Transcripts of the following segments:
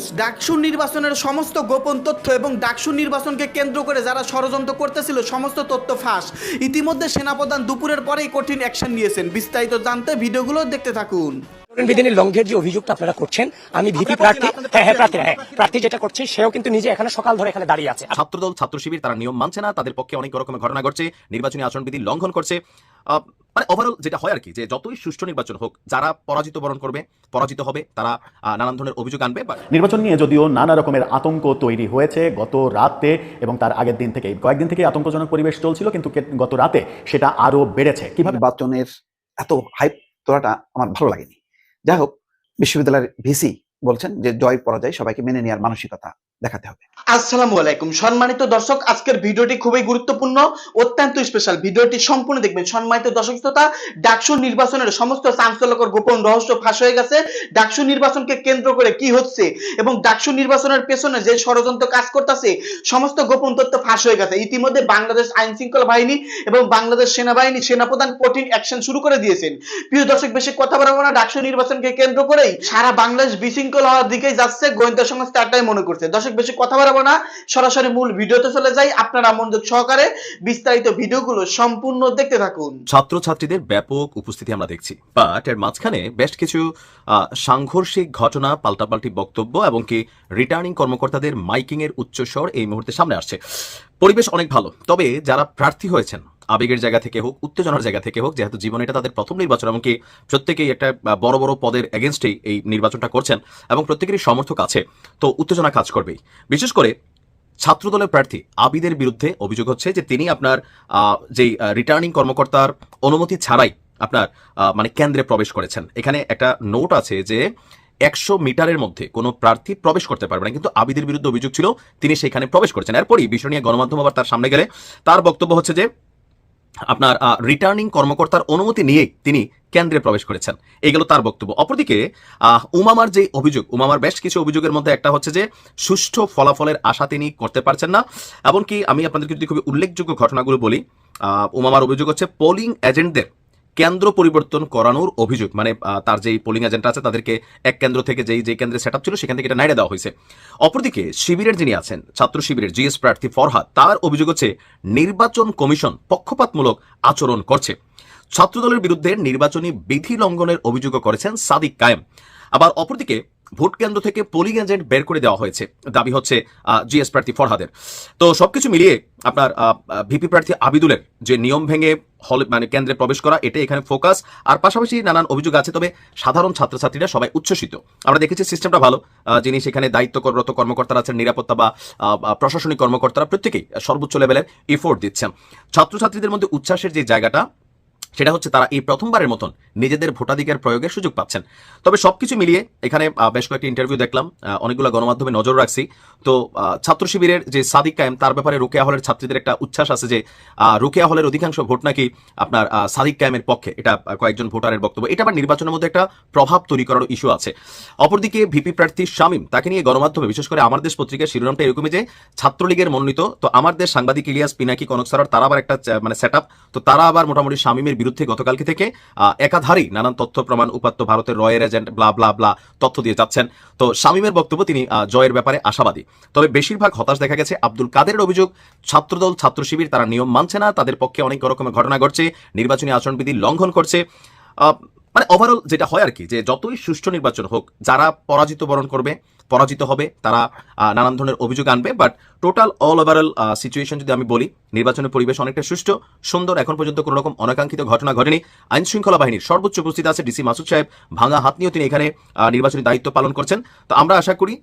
News DUCSU নির্বাচনের সমস্ত গোপন তথ্য এবং ডাকসু নির্বাচনকে কেন্দ্র করে যারা ষড়যন্ত্র করতেছিল সমস্ত তথ্য ফাঁস। ইতিমধ্যে সেনাপ্রধান দুপুরের পরেই কঠিন অ্যাকশন নিয়েছেন। বিস্তারিত জানতে ভিডিওগুলো দেখতে থাকুন। বিধিনী লঙ্ঘের যে অভিযোগটা আপনারা করছেন আমি ভিপি প্রার্থী হ্যাঁ হ্যাঁ প্রার্থী হ্যাঁ প্রার্থী যেটা করছে সেও কিন্তু নিজে এখানে সকাল ধরে এখানে দাঁড়িয়ে আছে। ছাত্রদল ছাত্র শিবির তারা নিয়ম মানছে না তাদের পক্ষে অনেক রকমের ঘটনা ঘটছে নির্বাচনী আচরণবিধি লঙ্ঘন করছে। আহ, মানে ওভারঅল যেটা হয় আর কি যে যতই সুষ্ঠু নির্বাচন হোক যারা পরাজিত বরণ করবে পরাজিত হবে তারা নানান ধরনের অভিযোগ আনবে নির্বাচন নিয়ে যদিও নানা রকমের আতঙ্ক তৈরি হয়েছে গত রাতে এবং তার আগের দিন থেকে কয়েকদিন থেকে আতঙ্কজনক পরিবেশ চলছিল কিন্তু গত রাতে সেটা আরও বেড়েছে। কীভাবে? নির্বাচনের এত হাইপ তোলাটা আমার ভালো লাগেনি। যাই হোক বিশ্ববিদ্যালয়ের ভিসি বলছেন যে জয় পরাজয় সবাইকে মেনে নেওয়ার মানসিকতা দেখাতে হবে। আসসালামু আলাইকুম। সম্মানিত দর্শক, আজকের ভিডিওটি খুবই গুরুত্বপূর্ণ, অত্যন্ত স্পেশাল ভিডিওটি সম্পূর্ণ দেখবেন। সম্মানিত দর্শক শ্রোতা, ডাকসু নির্বাচনের সমস্ত চাঞ্চল্যকর গোপন রহস্য ফাঁস হয়ে গেছে। ডাকসু নির্বাচনকে কেন্দ্র করে কি হচ্ছে এবং ডাকসু নির্বাচনের পেছনে যে ষড়যন্ত্র কাজ করতেছে, সমস্ত গোপন তথ্য ফাঁস হয়ে গেছে। ইতিমধ্যে বাংলাদেশ আইন শৃঙ্খলা বাহিনী এবং বাংলাদেশ সেনাবাহিনী সেনাপ্রধান কঠিন অ্যাকশন শুরু করে দিয়েছেন। প্রিয় দর্শক, বেশি কথা বলব না। ডাকসু নির্বাচনকে কেন্দ্র করেই সারা বাংলাদেশ বিশৃঙ্খল হওয়ার দিকে যাচ্ছে। গোয়েন্দা সংস্থা একটাই মনে করছে। দর্শক বেশি কথা বাড়াবো না। সরাসরি মূল ভিডিওতে চলে যাই। আপনারা মনোযোগ সহকারে বিস্তারিত ভিডিওগুলো সম্পূর্ণ দেখতে থাকুন। ছাত্রছাত্রীদের ব্যাপক উপস্থিতি আমরা দেখছি। বাট এর মাঝখানে বেশ কিছু সাংঘর্ষিক ঘটনা, পাল্টাপাল্টি বক্তব্য এবং কি রিটার্নিং কর্মকর্তাদের মাইকিং এর উচ্চস্বর এই মুহূর্তে সামনে আসছে। পরিবেশ অনেক ভালো। তবে যারা প্রার্থী হয়েছেন আবেগের জায়গা থেকে হোক, উত্তেজনার জায়গা থেকে হোক, যেহেতু জীবনে এটা তাদের প্রথম নির্বাচন, এমনকি প্রত্যেকেই একটা বড় বড় পদের এগেনস্টেই এই নির্বাচনটা করছেন এবং প্রত্যেকেরই সমর্থক আছে। তো উত্তেজনা কাজ করবেই। বিশেষ করে ছাত্রদলের প্রার্থী আবিদের বিরুদ্ধে অভিযোগ হচ্ছে যে তিনি আপনার যেই রিটার্নিং কর্মকর্তার অনুমতি ছাড়াই আপনার মানে কেন্দ্রে প্রবেশ করেছেন। এখানে একটা নোট আছে যে একশো মিটারের মধ্যে কোনো প্রার্থী প্রবেশ করতে পারবে না, কিন্তু আবিদের বিরুদ্ধে অভিযোগ ছিল, তিনি সেখানে প্রবেশ করেছেন। এরপরই বিষয় নিয়ে গণমাধ্যম আবার তার সামনে গেলে। তার বক্তব্য হচ্ছে যে আপনার রিটার্নিং কর্মকর্তার অনুমতি নিয়েই তিনি কেন্দ্রে প্রবেশ করেছেন। এই গেল তার বক্তব্য। অপরদিকে উমামার যে অভিযোগ, উমামার বেশ কিছু অভিযোগের মধ্যে একটা হচ্ছে যে, সুষ্ঠু ফলাফলের আশা তিনি করতে পারছেন না। এমনকি আমি আপনাদেরকে যদি খুবই উল্লেখযোগ্য ঘটনাগুলো বলি উমামার অভিযোগ হচ্ছে পোলিং এজেন্টদের কেন্দ্র পরিবর্তন করানোর অভিযোগ মানে তার যেই পোলিং এজেন্ট আছে তাদেরকে এক কেন্দ্র থেকে যেই যে কেন্দ্রে সেট ছিল সেখান থেকে এটা নাইড়ে দেওয়া হয়েছে। অপরদিকে শিবিরের যিনি আছেন, ছাত্র শিবিরের জিএস প্রার্থী ফরহাদ, তার অভিযোগ হচ্ছে নির্বাচন কমিশন পক্ষপাতমূলক আচরণ করছে। ছাত্রদলের বিরুদ্ধে নির্বাচনী বিধি লঙ্ঘনের অভিযোগও করেছেন সাদিক কায়েম। আবার অপরদিকে ভোট কেন্দ্র থেকে পোলিং এজেন্ট বের করে দেওয়া হয়েছে। দাবি হচ্ছে জিএস প্রার্থী ফরহাদের। তো সবকিছু মিলিয়ে আপনার ভিপি প্রার্থী আবিদুলের যে নিয়ম ভেঙে হল মানে কেন্দ্রে প্রবেশ করা এটাই এখানে ফোকাস আর পাশাপাশি নানান অভিযোগ আছে, তবে সাধারণ ছাত্রছাত্রীরা সবাই উচ্ছ্বসিত। আমরা দেখেছি সিস্টেমটা ভালো যিনি সেখানে দায়িত্বরত কর্মকর্তারা আছেন, নিরাপত্তা বা প্রশাসনিক কর্মকর্তারা প্রত্যেকেই সর্বোচ্চ লেভেলের এফোর্ট দিচ্ছেন। ছাত্রছাত্রীদের মধ্যে উচ্ছ্বাসের যে জায়গাটা সেটা হচ্ছে তারা এই প্রথমবারের মতন নিজেদের ভোটাধিকার প্রয়োগের সুযোগ পাচ্ছেন। তবে সবকিছু মিলিয়ে এখানে বেশ কয়েকটি ইন্টারভিউ দেখলাম। অনেকগুলো গণমাধ্যমে নজর রাখছি। তো ছাত্র শিবিরের যে সাদিক কায়েম, তার ব্যাপারে রোকেয়া হলের ছাত্রীদের একটা উচ্ছ্বাস আছে যে রোকেয়া হলের অধিকাংশ ভোট নাকি আপনার সাদিক কায়েমের পক্ষে। এটা কয়েকজন ভোটারের বক্তব্য। এটা আবার নির্বাচনের মধ্যে একটা প্রভাব তৈরি করার ইস্যু আছে। অপরদিকে ভিপি প্রার্থী শামীম, তাকে নিয়ে গণমাধ্যমে, বিশেষ করে আমার দেশ পত্রিকার শিরোনামটা এরকমই যে, ছাত্রলীগের মনোনীত। তো, আমার দেশ সাংবাদিক ইলিয়াস পিনাকি, কনক তারা আবার একটা মানে সেট তো, তারা আবার মোটামুটি শামীমের বিরুদ্ধে গতকালকে থেকে একাধারেই নানান তথ্য, প্রমাণ, উপাত্ত, ভারতের রয়ের এজেন্ট, ব্লা ব্লা ব্লা তথ্য দিয়ে যাচ্ছেন। তো শামীমের বক্তব্য তিনি জয়ের ব্যাপারে আশাবাদী। তবে বেশিরভাগ হতাশ দেখা গেছে আব্দুল কাদেরের অভিযোগ, ছাত্রদল, ছাত্র শিবির তারা নিয়ম মানছে না, তাদের পক্ষে অনেক রকমের ঘটনা ঘটছে, নির্বাচনী আচরণবিধি লঙ্ঘন করছে। মানে ওভারঅল যেটা হয় আর কি, যে যতই সুষ্ঠু নির্বাচন হোক, যারা পরাজিত বরণ করবে, পরাজিত হবে, তারা নানান ধরনের অভিযোগ আনবে but total all overall situation যদি আমি বলি, নির্বাচনের পরিবেশ অনেকটা সুষ্ঠু, সুন্দর, এখন পর্যন্ত কোনো রকম অনাকাঙ্ক্ষিত ঘটনা ঘটেনি। আইন শৃঙ্খলা বাহিনীর সর্বোচ্চ উপস্থিত আছে ডিসি মাসুদ সাহেব, ভাঙা হাত নিয়েও তিনি এখানে নির্বাচনী দায়িত্ব পালন করছেন। তো আমরা আশা করি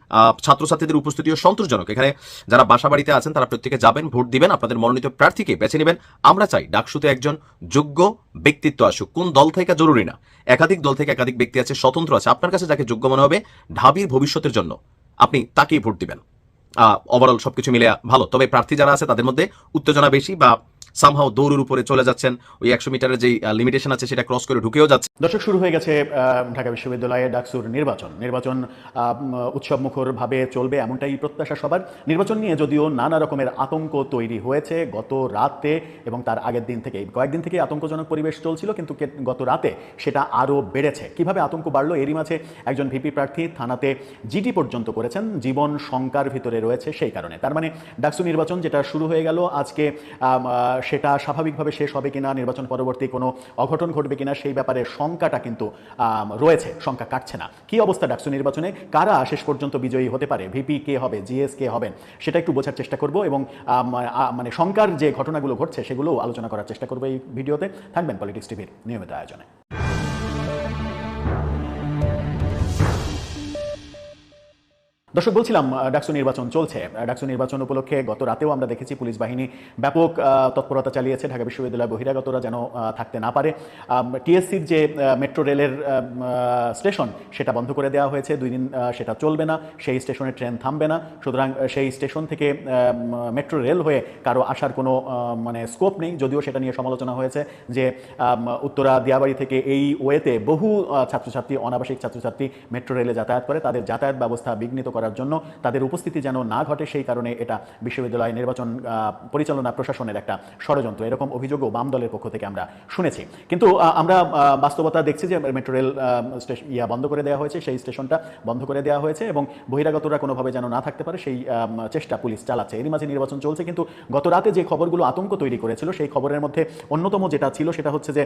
ছাত্রছাত্রীদের উপস্থিতিও সন্তোষজনক। এখানে যারা বাসা বাড়িতে আছেন, তারা প্রত্যেকে যাবেন, ভোট দিবেন, আপনাদের মনোনীত প্রার্থীকে বেছে নেবেন। আমরা চাই ডাকসুতে একজন যোগ্য ব্যক্তিত্ব আসুক। কোন দল থেকে জরুরি না। একাধিক দল থেকে একাধিক ব্যক্তি আছে, স্বতন্ত্র আছে। আপনার কাছে যাকে যোগ্য মনে হবে, ঢাবির ভবিষ্যতের জন্য আপনি তাকেই ভোট দিবেন। ওভারঅল সবকিছু মিলে ভালো। তবে প্রার্থী যারা আছে তাদের মধ্যে উত্তেজনা বেশি বা সামহাও দৌড়ের উপরে চলে যাচ্ছেন। ওই একশো মিটারের যে লিমিটেশন আছে, সেটা ক্রস করে ঢুকেও যাচ্ছে। দর্শক, শুরু হয়ে গেছে ঢাকা বিশ্ববিদ্যালয়ে ডাকসুর নির্বাচন। নির্বাচন উৎসব ভাবে চলবে এমনটাই প্রত্যাশা সবার। নির্বাচন নিয়ে যদিও নানা রকমের আতঙ্ক তৈরি হয়েছে গত রাতে এবং তার আগের দিন থেকে কয়েকদিন থেকে আতঙ্কজনক পরিবেশ চলছিল, কিন্তু গত রাতে সেটা আরও বেড়েছে। কীভাবে আতঙ্ক বাড়লো এরই মাঝে একজন ভিপি প্রার্থী থানাতে জিডি পর্যন্ত করেছেন। জীবন শঙ্কার ভিতরে রয়েছে সেই কারণে। তার মানে ডাকসু নির্বাচন যেটা শুরু হয়ে গেল, আজকে সেটা স্বাভাবিকভাবে শেষ হবে কিনা, নির্বাচন পরবর্তী কোনো অঘটন ঘটবে কিনা, সেই ব্যাপারে শঙ্কাটা কিন্তু রয়েছে, শঙ্কা কাটছে না। কি অবস্থা ডাকসু নির্বাচনে? কারা শেষ পর্যন্ত বিজয়ী হতে পারে? ভিপি কে হবে, জিএস কে হবেন? সেটা একটু বোঝার চেষ্টা করব এবং মানে শঙ্কার যে ঘটনাগুলো ঘটছে সেগুলো আলোচনা করার চেষ্টা করব এই ভিডিওতে। থাকবেন পলিটিক্স টিভির নিয়মিত আয়োজনে। দর্শক, বলছিলাম ডাকসু নির্বাচন চলছে। ডাকসু নির্বাচন উপলক্ষে গত রাতেও আমরা দেখেছি পুলিশ বাহিনী ব্যাপক তৎপরতা চালিয়েছে। ঢাকা বিশ্ববিদ্যালয় বহিরাগতরা যেন থাকতে না পারে। টিএসসির যে মেট্রো রেলের স্টেশন, সেটা বন্ধ করে দেওয়া হয়েছে। দুই দিন সেটা চলবে না। সেই স্টেশনে ট্রেন থামবে না। সুতরাং সেই স্টেশন থেকে মেট্রো রেল হয়ে কারও আসার কোনো মানে স্কোপ নেই। যদিও সেটা নিয়ে সমালোচনা হয়েছে যে উত্তরা দিয়াবাড়ি থেকে এই ওয়েতে বহু ছাত্রছাত্রী, অনাবাসিক ছাত্রছাত্রী মেট্রো রেলে যাতায়াত করে। তাদের যাতায়াত ব্যবস্থা বিঘ্নিত করার জন্য তাদের উপস্থিতি যেন না ঘটে, সেই কারণে এটা বিশ্ববিদ্যালয় নির্বাচন পরিচালনা প্রশাসনের একটা ষড়যন্ত্র। এরকম অভিযোগও বাম দলের পক্ষ থেকে আমরা শুনেছি। কিন্তু আমরা বাস্তবতা দেখছি যে মেট্রো রেল ইয়া বন্ধ করে দেওয়া হয়েছে, সেই স্টেশনটা বন্ধ করে দেওয়া হয়েছে এবং বহিরাগতরা কোনোভাবে যেন না থাকতে পারে, সেই চেষ্টা পুলিশ চালাচ্ছে। এরই মাঝে নির্বাচন চলছে, কিন্তু গত রাতে যে খবরগুলো আতঙ্ক তৈরি করেছিল, সেই খবরের মধ্যে অন্যতম যেটা ছিল, সেটা হচ্ছে যে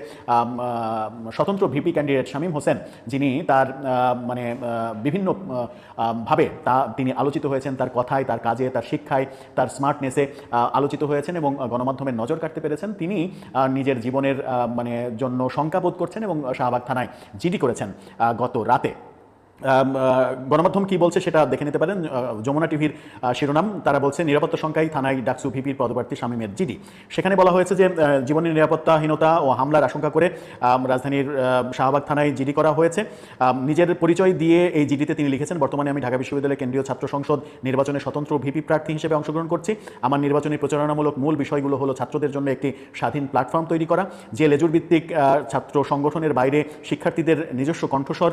স্বতন্ত্র ভিপি ক্যান্ডিডেট শামীম হোসেন, যিনি তার মানে বিভিন্ন ভাবে তা তিনি আলোচিত হয়েছেন তার কথায়, তার কাজে, তার শিক্ষায়, তার স্মার্টনেসে আলোচিত হয়েছেন এবং গণমাধ্যমের নজর কাটতে পেরেছেন। তিনি নিজের জীবনের মানে জন্য শঙ্কাবোধ করছেন এবং শাহবাগ থানায় জিডি করেছেন গত রাতে। গণমাধ্যম কি বলছে সেটা দেখে নিতে পারেন। যমুনা টিভির শিরোনাম, তারা বলছে, নিরাপত্তা সংখ্যায় থানায় ডাকসু ভিপির পদপ্রার্থী শামীমের জিডি। সেখানে বলা হয়েছে যে জীবনের নিরাপত্তাহীনতা ও হামলার আশঙ্কা করে রাজধানীর শাহবাগ থানায় জিডি করা হয়েছে। নিজের পরিচয় দিয়ে এই জিডিতে তিনি লিখেছেন, বর্তমানে আমি ঢাকা বিশ্ববিদ্যালয়ের কেন্দ্রীয় ছাত্র সংসদ নির্বাচনে স্বতন্ত্র ভিপি প্রার্থী হিসেবে অংশগ্রহণ করছি। আমার নির্বাচনী প্রচারণামূলক মূল বিষয়গুলো হলো ছাত্রদের জন্য একটি স্বাধীন প্ল্যাটফর্ম তৈরি করা, যে লেজুর ভিত্তিক ছাত্র সংগঠনের বাইরে শিক্ষার্থীদের নিজস্ব কণ্ঠস্বর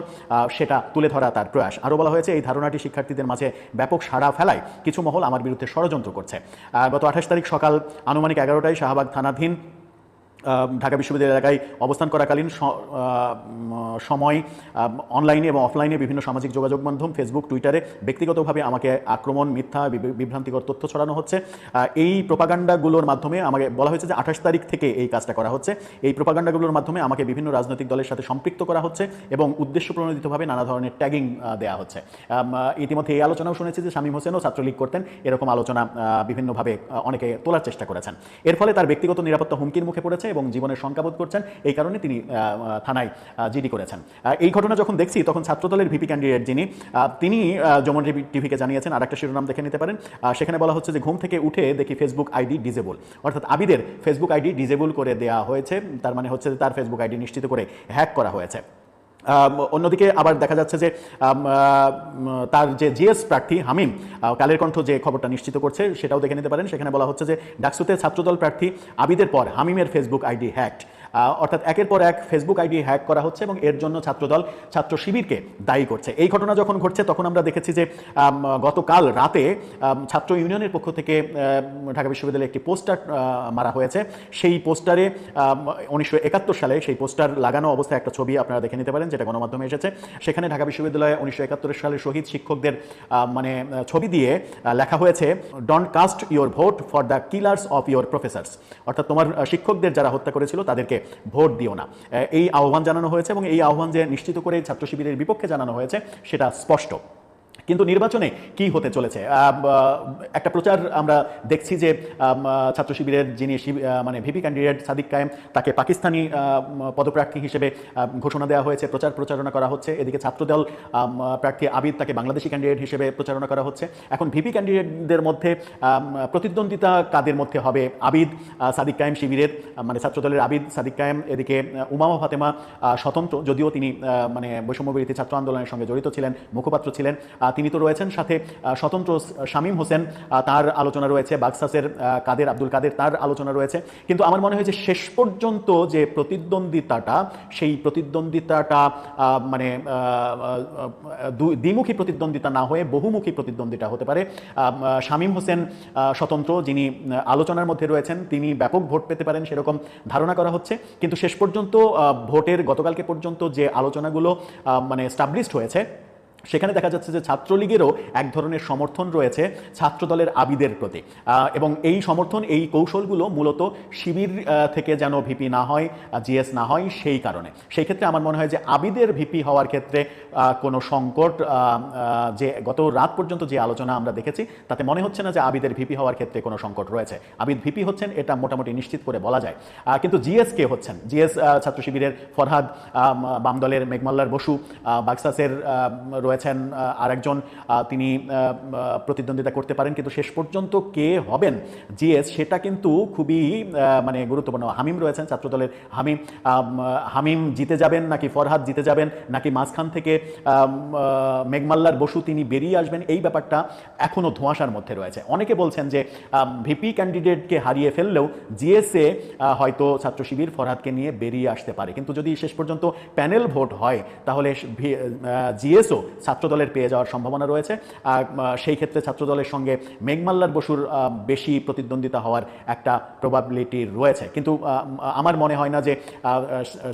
সেটা তুলে ধরা তার প্রয়াস। আরও বলা হয়েছে, এই ধারণাটি শিক্ষার্থীদের মাঝে ব্যাপক সাড়া ফেলায়। কিছু মহল আমার বিরুদ্ধে ষড়যন্ত্র করছে। গত আঠাশ তারিখ সকাল আনুমানিক এগারোটায় শাহবাগ থানাধীন ঢাকা বিশ্ববিদ্যালয় এলাকায় অবস্থান করাকালীন সময় অনলাইনে এবং অফলাইনে বিভিন্ন সামাজিক যোগাযোগ মাধ্যম ফেসবুক টুইটারে ব্যক্তিগতভাবে আমাকে আক্রমণ, মিথ্যা বিভ- বিভ্রান্তিকর তথ্য ছড়ানো হচ্ছে। এই প্রোপাগান্ডাগুলোর মাধ্যমে আমাকে বলা হয়েছে যে আঠাশ তারিখ থেকে এই কাজটা করা হচ্ছে। এই প্রোপাগান্ডাগুলোর মাধ্যমে আমাকে বিভিন্ন রাজনৈতিক দলের সাথে সম্পৃক্ত করা হচ্ছে এবং উদ্দেশ্য প্রণোদিতভাবে নানা ধরনের ট্যাগিং দেওয়া হচ্ছে। ইতিমধ্যে এই আলোচনাও শুনেছি যে শামীম হোসেনও ছাত্রলীগ করতেন। এরকম আলোচনা বিভিন্নভাবে অনেকে তোলার চেষ্টা করেছেন। এর ফলে তার ব্যক্তিগত নিরাপত্তা হুমকির মুখে পড়েছে। এবং জীবনের শঙ্কাবোধ করছেন, এই কারণে তিনি থানায় জিডি করেছেন। এই ঘটনা যখন দেখছি, তখন ছাত্রদলের ভিপি ক্যান্ডিডেট যিনি তিনি যমন টিভি, টিভিকে জানিয়েছেন আর একটা শিরোনাম দেখে নিতে পারেন। সেখানে বলা হচ্ছে যে, ঘুম থেকে উঠে দেখি ফেসবুক আইডি ডিজেবল অর্থাৎ আবিদের ফেসবুক আইডি ডিজেবল করে দেওয়া হয়েছে। তার মানে হচ্ছে তার ফেসবুক আইডি নিশ্চিত করে হ্যাক করা হয়েছে। অন্যদিকে আবার দেখা যাচ্ছে যে তার যে জিএস প্রার্থী হামিম কালের কণ্ঠ যে খবরটা নিশ্চিত করছে সেটাও দেখে নিতে পারেন। সেখানে বলা হচ্ছে যে ডাকসুতে ছাত্রদল প্রার্থী আবিদের পর হামিমের ফেসবুক আইডি হ্যাকড অর্থাৎ একের পর এক ফেসবুক আইডি হ্যাক করা হচ্ছে এবং এর জন্য ছাত্রদল, ছাত্র শিবিরকে দায়ী করছে। এই ঘটনা যখন ঘটছে, তখন আমরা দেখেছি যে গতকাল রাতে ছাত্র ইউনিয়নের পক্ষ থেকে ঢাকা বিশ্ববিদ্যালয়ে একটি পোস্টার মারা হয়েছে। সেই পোস্টারে উনিশশো একাত্তর সালে সেই পোস্টার লাগানো অবস্থায় একটা ছবি আপনারা দেখে নিতে পারেন, যেটা গণমাধ্যমে এসেছে। সেখানে ঢাকা বিশ্ববিদ্যালয়ে উনিশশো একাত্তর সালে শহীদ শিক্ষকদের মানে ছবি দিয়ে লেখা হয়েছে don't cast your vote for the killers of your professors অর্থাৎ তোমার শিক্ষকদের যারা হত্যা করেছিল, তাদেরকে ভোট দিও না। এই আহ্বান জানানো হয়েছে এবং এই আহ্বান যে নিশ্চিত করে ছাত্র শিবিরের বিপক্ষে জানানো হয়েছে, সেটা স্পষ্ট। কিন্তু নির্বাচনে কি হতে চলেছে? একটা প্রচার আমরা দেখছি যে ছাত্র শিবিরের যিনি মানে ভিপি ক্যান্ডিডেট সাদিক কায়েম, তাকে পাকিস্তানি পদপ্রার্থী হিসেবে ঘোষণা দেওয়া হয়েছে, প্রচার প্রচারণা করা হচ্ছে। এদিকে ছাত্রদল প্রার্থী আবিদ তাকে বাংলাদেশি ক্যান্ডিডেট হিসেবে প্রচারণা করা হচ্ছে। এখন ভিপি ক্যান্ডিডেটদের মধ্যে প্রতিদ্বন্দ্বিতা কাদের মধ্যে হবে? আবিদ সাদিক কায়েম শিবিরের মানে ছাত্রদলের আবিদ সাদিক কায়েম, এদিকে উমামা ফাতেমা স্বতন্ত্র, যদিও তিনি মানে বৈষম্য বিরোধী ছাত্র আন্দোলনের সঙ্গে জড়িত ছিলেন, মুখপাত্র ছিলেন তিনি তো রয়েছেন। সাথে স্বতন্ত্র শামীম হোসেন তার আলোচনা রয়েছে বাক্সাসের কাদের আব্দুল কাদের তার আলোচনা রয়েছে। কিন্তু আমার মনে হয় যে শেষ পর্যন্ত যে প্রতিদ্বন্দ্বিতাটা, সেই প্রতিদ্বন্দ্বিতাটা মানে দ্বিমুখী প্রতিদ্বন্দ্বিতা না হয়ে বহুমুখী প্রতিদ্বন্দ্বিতা হতে পারে। শামীম হোসেন স্বতন্ত্র, যিনি আলোচনার মধ্যে রয়েছেন, তিনি ব্যাপক ভোট পেতে পারেন সেরকম ধারণা করা হচ্ছে। কিন্তু শেষ পর্যন্ত ভোটের গতকালকে পর্যন্ত যে আলোচনাগুলো মানে স্টাবলিশড হয়েছে সেখানে দেখা যাচ্ছে যে ছাত্রলীগেরও এক ধরনের সমর্থন রয়েছে ছাত্রদলের আবিদের প্রতি। এবং এই সমর্থন এই কৌশলগুলো মূলত শিবির থেকে যেন ভিপি না হয় জিএস না হয় সেই কারণে। সেই ক্ষেত্রে আমার মনে হয় যে আবিদের ভিপি হওয়ার ক্ষেত্রে কোনো সংকট যে গত রাত পর্যন্ত যে আলোচনা আমরা দেখেছি তাতে মনে হচ্ছে না যে আবিদের ভিপি হওয়ার ক্ষেত্রে কোনো সংকট রয়েছে। আবিদ ভিপি হচ্ছেন এটা মোটামুটি নিশ্চিত করে বলা যায়। কিন্তু জিএস কে হচ্ছেন? জিএস ছাত্র শিবিরের ফরহাদ আম, বাম দলের মেঘমাল্লার বসু বাক্সাসের আহ, আহ, আরেকজন তিনি প্রতিদ্বন্দ্বিতা করতে পারেন কিন্তু শেষ পর্যন্ত কে হবেন? জিএস সেটা কিন্তু খুবই মানে গুরুত্বপূর্ণ। হামিম রয়েছেন ছাত্রদলের হামিম হামিম জিতে যাবেন নাকি ফরহাদ জিতে যাবেন নাকি মাঝখান থেকে মেঘমাল্লার বসু তিনি বেরিয়ে আসবেন এই ব্যাপারটা এখনও ধোঁয়াশার মধ্যে রয়েছে। অনেকে বলছেন যে ভিপি ক্যান্ডিডেটকে হারিয়ে ফেললেও জিএসএ হয়তো ছাত্র শিবির ফরহাদকে নিয়ে বেরিয়ে আসতে পারে। কিন্তু যদি শেষ পর্যন্ত প্যানেল ভোট হয় তাহলে জিএসও ছাত্রদলের পেয়ে যাওয়ার সম্ভাবনা রয়েছে। আর সেই ক্ষেত্রে ছাত্রদলের সঙ্গে মেঘমাল্লার বসুর বেশি প্রতিদ্বন্দ্বিতা হওয়ার একটা প্রবাবিলিটি রয়েছে। কিন্তু আমার মনে হয় না যে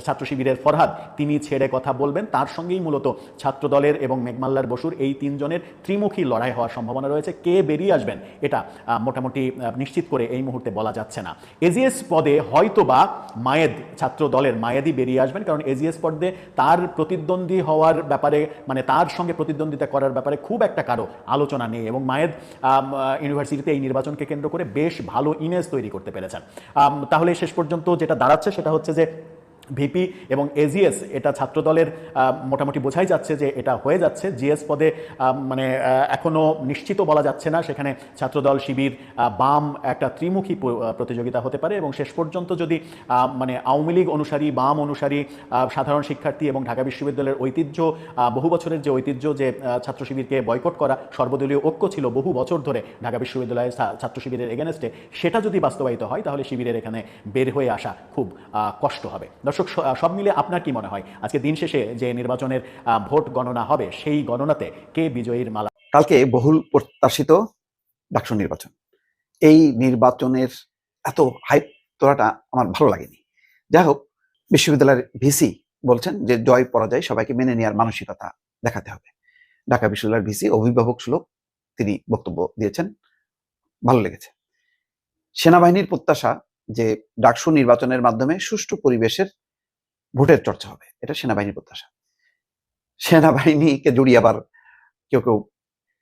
ছাত্র শিবিরের ফরহাদ তিনি ছেড়ে কথা বলবেন। তার সঙ্গেই মূলত ছাত্রদলের এবং মেঘমাল্লার বসুর এই তিনজনের ত্রিমুখী লড়াই হওয়ার সম্ভাবনা রয়েছে। কে বেরিয়ে আসবেন এটা মোটামুটি নিশ্চিত করে এই মুহূর্তে বলা যাচ্ছে না। এজিএস পদে হয়তোবা মায়েদ ছাত্র দলের মায়েদই বেরিয়ে আসবেন। কারণ এজিএস পদে তার প্রতিদ্বন্দ্বী হওয়ার ব্যাপারে মানে তার সঙ্গে প্রতিদ্বন্দ্বিতা করার ব্যাপারে খুব একটা কারও আলোচনা নেই এবং মায়েদ ইউনিভার্সিটিতে এই নির্বাচনকে কেন্দ্র করে বেশ ভালো ইমেজ তৈরি করতে পেরেছেন। তাহলে শেষ পর্যন্ত যেটা দাঁড়াচ্ছে সেটা হচ্ছে যে ভিপি এবং এজিএস এটা ছাত্রদলের মোটামুটি বোঝাই যাচ্ছে যে এটা হয়ে যাচ্ছে। জিএস পদে মানে আহ, এখনও নিশ্চিত বলা যাচ্ছে না। সেখানে ছাত্রদল শিবির বাম একটা ত্রিমুখী প্রতিযোগিতা হতে পারে এবং শেষ পর্যন্ত যদি মানে আওয়ামী লীগ অনুসারী বাম অনুসারী সাধারণ শিক্ষার্থী এবং ঢাকা বিশ্ববিদ্যালয়ের ঐতিহ্য বহু বছরের যে ঐতিহ্য যে ছাত্র শিবিরকে বয়কট করা সর্বদলীয় ঐক্য ছিল বহু বছর ধরে ঢাকা বিশ্ববিদ্যালয়ের ছাত্র শিবিরের এগেনস্টে সেটা যদি বাস্তবায়িত হয় তাহলে শিবিরের এখানে বের হয়ে আসা খুব কষ্ট হবে। দর্শক সব মিলে আপনার কি মনে হয়? আজকে দিন শেষে যে নির্বাচনের ভোট গণনা হবে, সেই গণনাতে কে বিজয়ীর মালা? কালকে বহুল প্রত্যাশিত ডাকসু নির্বাচন। এই নির্বাচনের এত হাইপ তোলাটা আমার ভালো লাগেনি। যাই হোক, বিশ্ববিদ্যালয়ের ভিসি বলছেন যে জয় পরাজয় সবাইকে মেনে নেওয়ার মানসিকতা দেখাতে হবে। ঢাকা বিশ্ববিদ্যালয়ের ভিসি অভিভাবক সুলভ, তিনি বক্তব্য দিয়েছেন। ভালো লেগেছে। সেনাবাহিনীর প্রত্যাশা যে ডাকসু নির্বাচনের মাধ্যমে সুষ্ঠু পরিবেশের ভোটের চর্চা হবে, এটা সেনাবাহিনীর প্রত্যাশা। সেনাবাহিনীকে জড়িয়ে আবার কেউ কেউ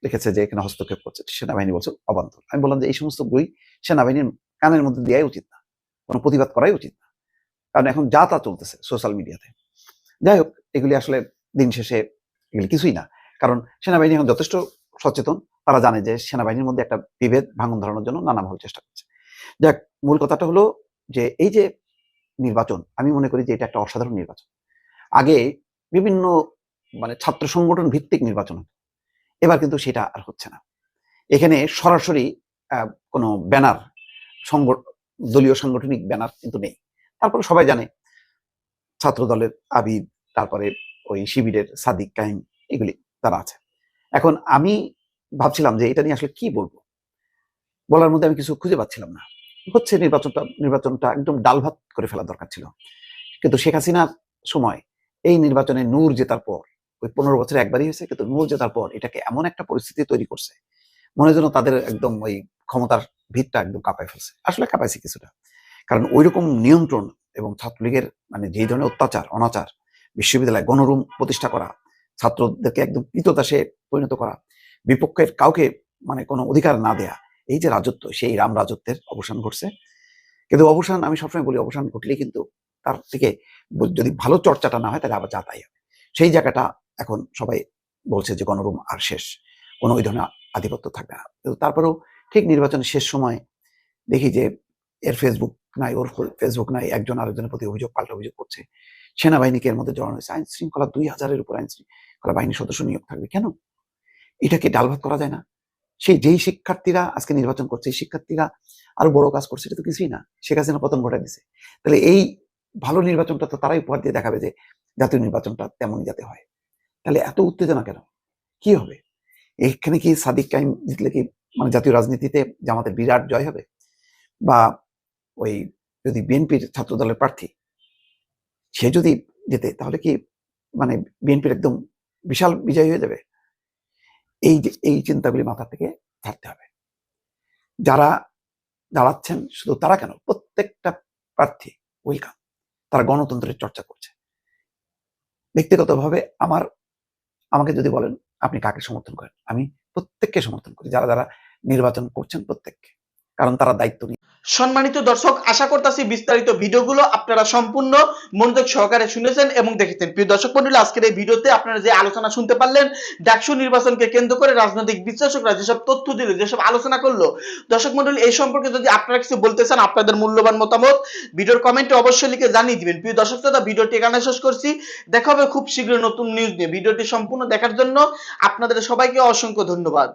লিখেছে যে এখানে হস্তক্ষেপ করছে, সেনাবাহিনী বলছে, অবান্তর। আমি বললাম যে, এই সমস্ত বই সেনাবাহিনীর কানের মধ্যে দেওয়াই উচিত না, কোনো প্রতিবাদ করাই উচিত না। কারণ এখন যা তা চলতেছে সোশ্যাল মিডিয়াতে। যাই হোক, এগুলি আসলে দিন শেষে এগুলি কিছুই না। কারণ সেনাবাহিনী এখন যথেষ্ট সচেতন, তারা জানে যে সেনাবাহিনীর মধ্যে একটা বিভেদ ভাঙন ধরানোর জন্য নানাভাবে চেষ্টা করছে। যাক, মূল কথাটা হলো যে, এই যে নির্বাচন। আমি মনে করি যে এটা একটা অসাধারণ নির্বাচন। আগে বিভিন্ন মানে ছাত্র সংগঠন ভিত্তিক নির্বাচন এবার কিন্তু সেটা আর হচ্ছে না। এখানে সরাসরি কোনো ব্যানার দলীয় সাংগঠনিক ব্যানার কিন্তু নেই। তারপরে সবাই জানে ছাত্র দলের আবিদ, তারপরে ওই শিবিরের সাদিক কাইম এগুলি তারা আছে। এখন আমি ভাবছিলাম যে এটা নিয়ে আসলে কি বলব? বলার মধ্যে আমি কিছু খুঁজে পাচ্ছিলাম না। হচ্ছে নির্বাচনটা নির্বাচনটা একদম ডাল ভাত করে ফেলা দরকার ছিল। কিন্তু শেখ হাসিনার সময় এই নির্বাচনে নূর জেতার পর, ওই পনেরো বছরে একবারই হয়েছে, কিন্তু নূর জেতার পর এটাকে এমন একটা পরিস্থিতি তৈরি করছে, মনে যেন তাদের একদম ওই ক্ষমতার ভিতটা একদম কাঁপায় ফেলছে। আসলে কাঁপাইছে কিছুটা। কারণ ওই রকম নিয়ন্ত্রণ এবং ছাত্রলীগের মানে যেই ধরনের অত্যাচার, অনাচার, বিশ্ববিদ্যালয়ে গণরুম প্রতিষ্ঠা করা, ছাত্রদেরকে একদম কৃতদাসে পরিণত করা, বিপক্ষের কাউকে মানে কোনো অধিকার না দেয়া এই যে রাজত্ব, সেই রাম রাজত্বের অবসান ঘটছে। কিন্তু অবসান, আমি সবসময় বলি অবসান ঘটলেই কিন্তু তার থেকে যদি ভালো চর্চাটা না হয়, তাহলে আবার যাতাই হবে। সেই জায়গাটা এখন সবাই বলছে যে গণরুম আর শেষ। কোনো ওই ধরনের আধিপত্য থাকবে না। কিন্তু তারপরেও ঠিক নির্বাচনের শেষ সময় দেখি যে এর ফেসবুক নাই, ওর ফেসবুক নাই, একজন আরেকজনের প্রতি অভিযোগ, পাল্টা অভিযোগ করছে। সেনাবাহিনীকে এর মধ্যে জড়ানো হয়েছে। আইন শৃঙ্খলা দুই হাজারের উপর আইন শৃঙ্খলা বাহিনীর সদস্য নিয়োগ থাকবে। কেন? এটাকে ডাল ভাত করা যায় না। সেই যেই শিক্ষার্থীরা আজকে নির্বাচন করছে, এই শিক্ষার্থীরা আরও বড় কাজ করছে, এটা তো কিছুই না। শেখ হাসিনা পতন ঘটাই দিছে। তাহলে এই ভালো নির্বাচনটা তো তারাই উপহার দিয়ে দেখাবে যে জাতীয় নির্বাচনটা তেমনই যাতে হয়। তাহলে এত উত্তেজনা কেন? কি হবে? এখানে কি সাদিক কাইম জিতলে কি মানে জাতীয় রাজনীতিতে জামাতের বিরাট জয় হবে? বা ওই যদি বিএনপির ছাত্র দলের প্রার্থী সে যদি যেতে তাহলে কি মানে বিএনপির একদম বিশাল বিজয় হয়ে যাবে? এই যে, এই চিন্তাগুলি মাথা থেকে ছাড়তে হবে। যারা দাঁড়াচ্ছেন, শুধু তারা কেন, প্রত্যেকটা প্রার্থী ওয়েলকাম তারা গণতন্ত্রের চর্চা করছে। ব্যক্তিগতভাবে আমার, আমাকে যদি বলেন, আপনি কাকে সমর্থন করেন? আমি প্রত্যেককে সমর্থন করি। যারা যারা নির্বাচন করছেন, প্রত্যেককে। কারণ তারা দায়িত্ব নিয়ে। সম্মানিত দর্শক, আশা করতেছি বিস্তারিত ভিডিওগুলো আপনারা সম্পূর্ণ মনোযোগ সহকারে শুনেছেন এবং দেখেছেন। প্রিয় দর্শক মন্ডলী, আজকের এই ভিডিওতে আপনারা যে আলোচনা শুনতে পারলেন, ডাকসু নির্বাচনকে কেন্দ্র করে রাজনৈতিক বিশ্লেষকরা যেসব তথ্য দিল, যেসব আলোচনা করল, দর্শক মন্ডলী, এই সম্পর্কে যদি আপনারা কিছু বলতে চান, আপনাদের মূল্যবান মতামত, ভিডিওর কমেন্টে অবশ্যই লিখে জানিয়ে দিবেন। প্রিয় দর্শক শ্রোতা, ভিডিওটি এখানে শেষ করছি। দেখা হবে খুব শীঘ্রই নতুন নিউজ নিয়ে। ভিডিওটি সম্পূর্ণ দেখার জন্য আপনাদের সবাইকে অসংখ্য ধন্যবাদ।